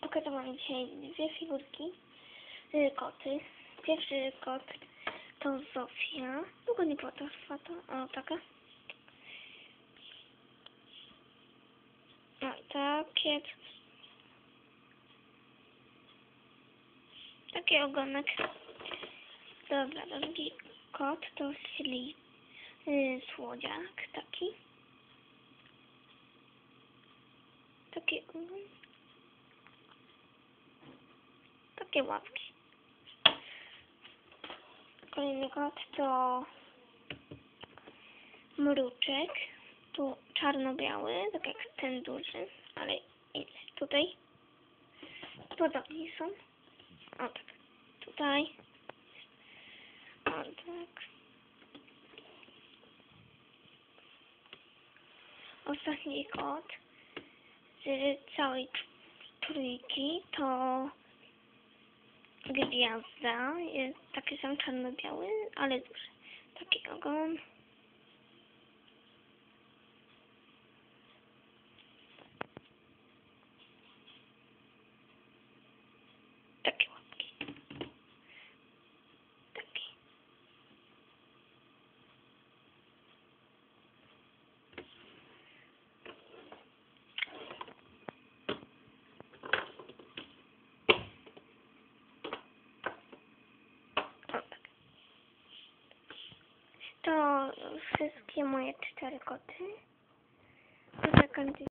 pokazałam dzisiaj dwie figurki, koty. Pierwszy kot to Zofia. Długo nie była to to. O, taka. I takie. Taki ogonek. Dobra, drugi kot to Sli. Y, słodziak taki. Taki ogon. Takie łapki. Kolejny kot to mruczek. Tu czarno-biały, tak jak ten duży, ale tutaj. Podobni są. O tak. Tutaj. O tak. Ostatni kot z całej trójki to gwiazda. Jest taki sam czarno-biały, ale duży. Taki ogon. Takie łapki. Takie. O, tak. To wszystkie moje cztery koty. Zakończyć